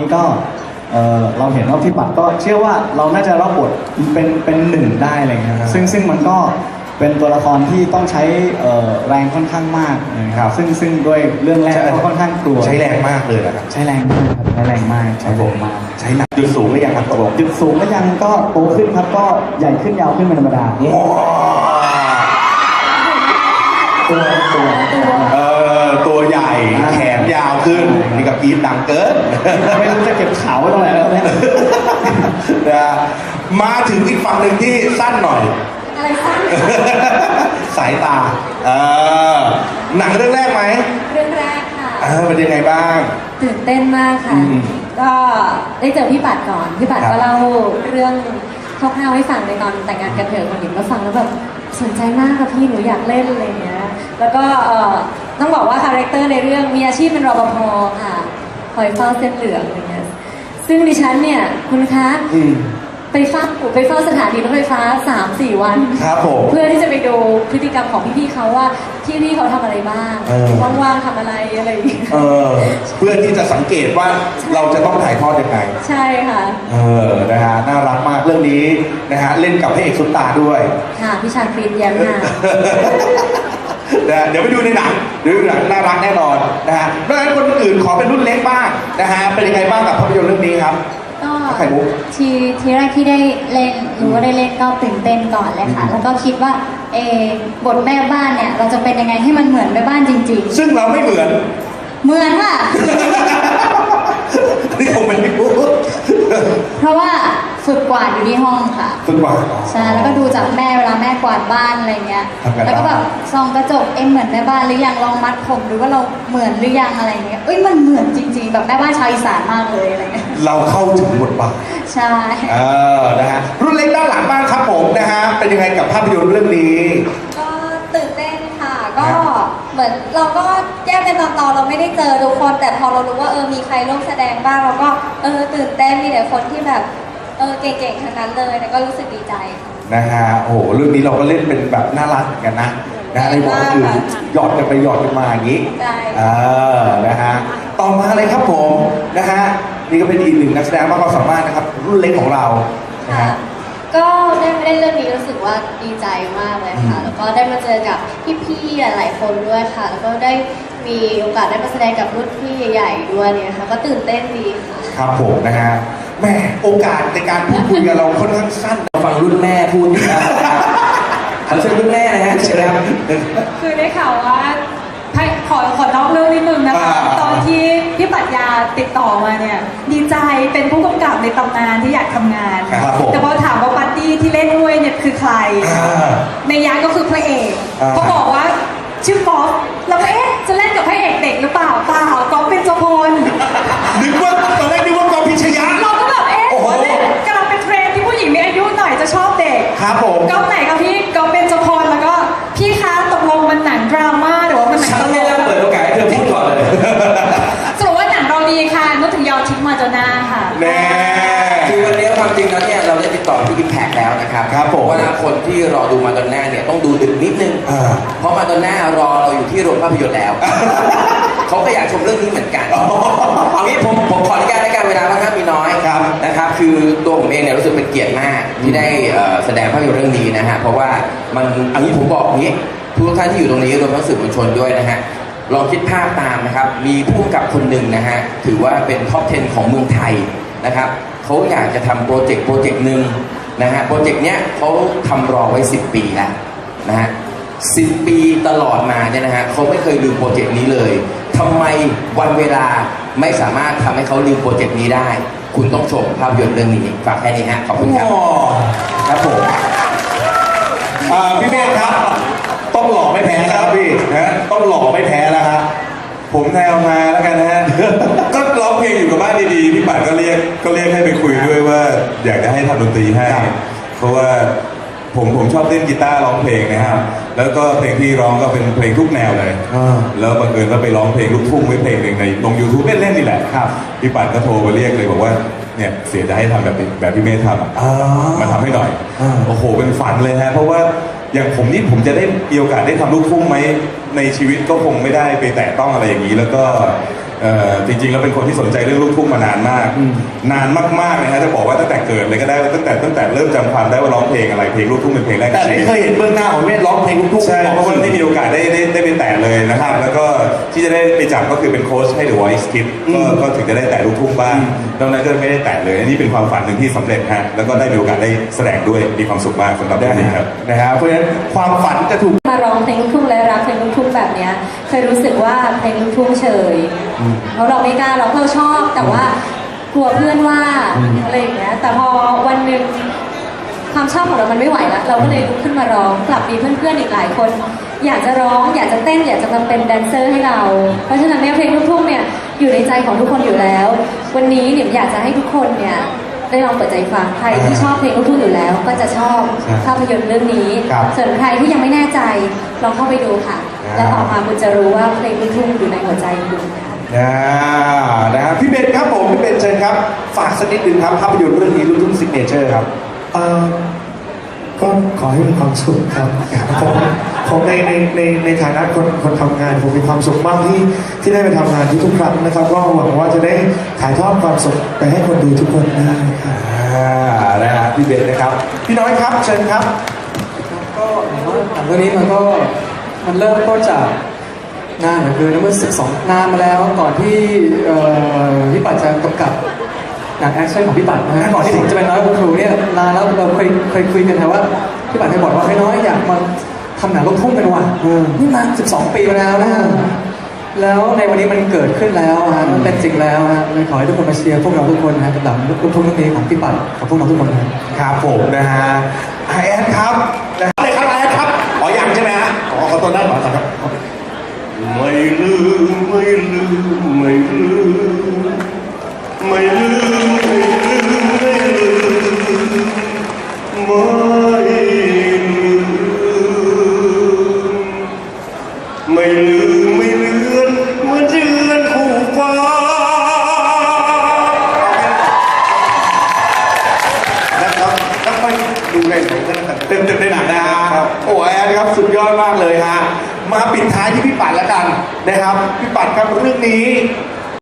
นี้ก็เอ่อเราเห็นว่าพี่ปัดก็เชื่อว่าเราน่าจะรับบทเป็นเป็นหนึ่งได้อะไรเงี้ยครับซึ่งซึ่งมันก็เป็นตัวละครที่ต้องใช้เอ่อแรงค่อนข้างมากนะครับ ซึ่งซึ่งด้วยเรื่องแรกก็ค่อนข้างกลัวใช้แรงมากเลยนะครับใช้แรงมากครับใช้แรงมากใช้แรงมากใช้หนักจุดสูงก็ยังครับตกลงจุดสูงก็ยังก็โตขึ้นครับก็ใหญ่ขึ้นยาวขึ้นเป็นธรรมดาโอ้ ตัวตัวเออตัวใหญ่แขนยาวขึ้นนี่กับอีทดังเกินไม่รู้จะเก็บเขาไว้ตรงไหนแล้วเนี่ยนะมาถึงอีกฝั่งหนึ่งที่สั้นหน่อยอะไรสั้นสายตาเออหนังเรื่องแรกไหมเรื่องแรกค่ะเออเป็นยังไงบ้าง ตื่นเต้นมากค่ะอืมก็ได้เจอพี่ปัดก่อนพี่ปัดครับก็เล่าเรื่องคร่าวๆให้ฟังในตอนแต่งงานกันเถอะคนหญิงก็ฟังแล้วแบบ สนใจมากค่ะพี่หนูอยากเล่นอะไรอย่างเงี้ย แล้วก็เอ่อต้องบอกว่าคาแรคเตอร์ในเรื่องมีอาชีพเป็นรปภค่ะคอยเฝ้าเส้นเหลืองอะไรเงี้ย ซึ่งดิฉันเนี่ยคุณคะอืม ไปเฝ้าไปเฝ้าสถานีรถไฟฟ้า3-4วัน ครับผม เพื่อที่จะไปดูพฤติกรรมของพี่ๆเขาว่าพี่ๆเขาทำอะไรบ้างเออ ว่างๆทำอะไรอะไรอย่างเงี้ยเออเพื่อที่จะสังเกตว่าเราจะต้องถ่ายทอดยังไง ใช่ค่ะ เออ นะฮะ น่ารักมากเรื่องนี้นะฮะ เล่นกับพระเอกซุปตาด้วย ค่ะพี่ชาครินแย้มนานะฮะเดี๋ยวไปดูในหนังเดี๋ยวดูหนังน่ารักแน่นอนนะฮะดังนั้นคนอื่นขอเป็นรุ่นเล็กบ้างนะฮะ เป็นยังไงบ้างกับภาพยนตร์เรื่องนี้ครับ ก็ไข่มุกทีทีแรกที่ได้เล่นรู้ว่าได้เล่นก็ตื่นเต้นก่อนเลยค่ะ แล้วก็คิดว่าเออบทแม่บ้านเนี่ยเราจะเป็นยังไงให้มันเหมือนแม่บ้านจริงซึ่งเราไม่เหมือนๆเหมือนค่ะ ฝึกกวาดอยู่ที่ห้องค่ะ ฝึกว่าใช่แล้วก็ดูจากแม่เวลาแม่กวาดบ้านอะไรเงี้ย ทำกันบ้าน แล้วก็แบบส่องกระจกเอ็มเหมือนแม่บ้านหรือยังลองมัดผมดูว่าเราเหมือนหรือยังอะไรเงี้ยเอ้ยมันเหมือนจริง ๆ แบบแม่บ้านชาวอีสานมากเลยอะไรเงี้ยเราเข้าถึงบทบาท ใช่ เออ นะฮะ รุ่นเล็กด้านหลังบ้างครับผมนะฮะ เป็นยังไงกับภาพยนตร์เรื่องนี้ ก็ตื่นเต้นค่ะ ก็เหมือนเราก็แยกเป็นตอนๆเราไม่ได้เจอทุกคน แต่พอเรารู้ว่าเออมีใครร่วมแสดงบ้างเราก็เออตื่นเต้นมีแต่คนที่แบบ เออเก่งๆทั้งนั้นเลยแล้วก็รู้สึกดีใจค่ะ นะฮะโอ้โหเรื่องนี้เราก็เล่นเป็นแบบน่ารักเหมือนกันนะนะในบทก็คือหยอดกันไปหยอดกันมาอย่างนี้ใช่ เออนะฮะต่อมาเลยครับผมนะฮะนี่ก็เป็นอีกหนึ่งนักแสดงมากความสามารถนะครับ รุ่นเล็กของเรานะค่ะ ฮะ ก็ได้มาเล่นเรื่องนี้รู้สึกว่าดีใจมากเลยค่ะ อืม แล้วก็ได้มาเจอกับพี่ๆหลายๆคนด้วยค่ะ แล้วก็ได้มีโอกาสได้มาแสดงกับรุ่นพี่ใหญ่ๆด้วยเนี่ยค่ะ ก็ตื่นเต้นดีค่ะ ครับผมนะฮะ แหม่โอกาสในการพูดคุยกับเราค่อนข้างสั้น ฟังรุ่นแม่พูดดีนะขอเชิญรุ่นแม่นะฮะเชิญครับ คือได้ข่าวว่าให้ขอขอนอกเรื่องนิดนึงนะคะ อ่าตอนที่พี่ปรัชญาติดต่อมาเนี่ย ดีใจเป็นผู้กำกับในตำนานที่อยากทำงาน ครับผมแต่พอถามว่าบัดดี้ที่เล่นด้วยเนี่ยคือใคร อ่าในยายก็คือพระเอกอ่า เขาบอกว่าชื่อกอล์ฟ ครับผม ก๊อฟไหนคะพี่ก๊อฟเป็นจพลแล้วก็พี่คะตกลงมันหนังดราม่าหรือว่ามันหนังฉันตลไม่กได้เปิดโอกาสให้เธอพูดก่อนเลย สรุปว่าหนังเราดีค่ะนึกถึงยาวทิพย์มาจนาค่ะ แน่ คือวันนี้ความจริงแล้วเนี่ยเราได้ติดต่อที่ Impact แล้วนะครับครับผม ว่าคนที่รอดูมาดอนน่าเนี่ยต้องดูดึกนิดนึง อ่า เพราะมาดอนน่ารอเราอยู่ที่โรงภาพยนตร์แล้ว เขาก็อยากชมเรื่องนี้เหมือนกัน เอางี้ผมผมขออนุญาตในการเวลาค่อนข้างมีน้อย คือตัวผมเองเนี่ยรู้สึกเป็นเกียรติมากที่ได้แสดงภาพยนตร์เรื่องนี้นะฮะเพราะว่ามันเอันนี้ผมบอกงนี้ทุกท่านที่อยู่ตรงนี้รวมทั้งสื่อมวลชนด้วยนะฮะลองคิดภาพตามนะครับ มีผู้กำกับคนหนึ่งนะฮะถือว่าเป็นท็อป 10 ของเมืองไทยนะครับเขาอยากจะทำโปรเจกต์โปรเจกต์หนึ่งนะฮะโปรเจกต์เนี้ยเขาทำรอไว้ 10 ปีแล้วนะฮะ10ปีตลอดมาเนี่ยนะฮะเขาไม่เคยลืมโปรเจกต์นี้เลยทำไมวันเวลาไม่สามารถทำให้เขาลืมโปรเจกต์นี้ได้ คุณต้องชมภาพยนตร์เรื่องนี้ฝากแค่นี้ฮะขอบคุณครับอ๋อครับผมอ่าพี่เมฆครับ ต้องหล่อไม่แพ้แล้วครับพี่นะต้องหล่อไม่แพ้แล้วครับผมแนวมาแล้วกันนะฮะก็ร้องเพลงอยู่กับบ้านดีๆพี่ปัดก็เรียกก็เรียกให้ไปคุยด้วยว่า อยากจะให้ทำดนตรีให้ครับเพราะว่า ผมผมชอบเล่นกีตาร์ร้องเพลงนะครับ แล้วก็เพลงที่ร้องก็เป็นเพลงทุกแนวเลยอ่าแล้วบังเอิญก็ไปร้องเพลงลูกทุ่งไว้เพลงหนึ่งในลง YouTube เล่นๆนี่แหละครับพี่ปัดก็โทรมาเรียกเลยบอกว่าเนี่ยเสียจะให้ทำแบบนี้แบบที่เมย์ทำอะอ๋อมาทำให้หน่อยอ่าโอ้โหเป็นฝันเลยฮะเพราะว่าอย่างผมนี่ผมจะได้มีโอกาสได้ทำลูกทุ่งไหมในชีวิตก็คงไม่ได้ไปแตะต้องอะไรอย่างนี้แล้วก็ เอ่อจริงๆแล้วเป็นคนที่สนใจเรื่องลูกทุ่งมานานมาก นานมากๆเลยนะจะบอกว่าตั้งแต่เกิดเลยก็ได้ตั้งแต่ตั้งแต่เริ่มจำความได้ว่าร้องเพลงอะไรเพลงลูกทุ่งเป็นเพลงแรกในแต่ชีไม่วิตเคยเห็นเบื้องหน้าของเวทร้องเพลงลูกทุ่งใช่เพราะว่าได้มีโอกาสได้ได้ได้ไปแตะเลยนะครับ แล้วก็ที่จะได้ไปจับก็คือเป็นโค้ชให้ The Voice Kids ก็ก็ถึงจะได้แตะลูกทุ่งบ้างนอกนั้นก็ไม่ได้แตะเลยอันนี้เป็นความฝันหนึ่งที่สำเร็จฮะแล้วก็ได้มีโอกาสได้แสดงด้วยมีความสุขมากสำหรับเรื่องนี้ครับ นะฮะเพราะฉะนั้นความฝันจะถูกมา ร้องเพลงลูกทุ่งและรักเพลงลูกทุ่งแบบเนี้ยเคยรู้สึกว่าเพลงลูกทุ่งเฉย เพราะเราไม่กล้าเราเราชอบแต่ว่ากลัวเพื่อนว่าอะไรอย่างเงี้ยแต่พอวันหนึ่งความชอบของเรามันไม่ไหวแล้วเราก็เลยลุกขึ้นมาร้องกลับมีเพื่อนๆอีกหลายคน อยากจะร้องอยากจะเต้นอยากจะมาเป็นแดนเซอร์ให้เรา เพราะฉะนั้นเนี่ยเพลงลูกทุ่งเนี่ยอยู่ในใจของทุกคนอยู่แล้ว วันนี้เนี่ยอยากจะให้ทุกคนเนี่ย ได้ลองเปิดใจฟังใครที่ชอบเพลงลูกทุ่งอยู่แล้ว ก็จะชอบภาพยนตร์เรื่องนี้ครับส่วนใครที่ยังไม่แน่ใจลองเข้าไปดูค่ะอ่าแล้วออกมาคุณจะรู้ว่าเพลงลูกทุ่งอยู่ในหัวใจคุณค่ะอ่านะฮะพี่เบนครับผมพี่เบนเชิญครับ ฝากสักนิดนึงครับภาพยนตร์เรื่องนี้ลูกทุ่งซิกเนเจอร์ครับเอ่อ ก็ขอให้มีความสุขครับผมผมในในในในฐานะคนคนทำงานผมมีความสุขมากที่ที่ได้ไปทำงานทุกๆครั้งนะครับ ก็หวังว่าจะได้ถ่ายทอดความสุขไปให้คนดูทุกคนได้ครับอ่านะฮะพี่เบนนะครับ พี่น้อยครับเชิญครับ ก็ผมว่าหนังเรื่องนี้มันก็มันเริ่มต้นจากงานก็คือเมื่อ 12นานมาแล้วก่อนที่เอ่อพี่ปัดจะกำกับ หนังแอคชั่นของพี่ปัดนะฮะก่อนที่ผมจะเป็นน้อยคุณครูเนี่ยนานแล้วเราเคยเคยคุยกันนะว่าพี่ปัดเคยบอกว่าให้น้อยอยากมาทำหนังลูกทุ่งกันว่ะนี่นาน12 ปีมาแล้วนะฮะแล้วในวันนี้มันเกิดขึ้นแล้วฮะมันเป็นจริงแล้วฮะเลยขอให้ทุกคนมาเชียร์พวกเราทุกคนนะฮะกับหนังลูกทุ่งเรื่องนี้ของพี่ปัดของพวกเราทุกคนนะครับผมนะฮะไอแอนครับนะฮะเลยครับไอแอนครับอ๋อยังใช่ไหมฮะอ๋อขอตัวนั้นก่อนครับไม่ลืมไม่ลืมไม่ลืมไม่ลืม เต็มเต็มในหนังนะฮะโอ้ไอแอนครับสุดยอดมากเลยฮะมาปิดท้ายที่พี่ปัดแล้วกันนะครับพี่ปัดครับเรื่องนี้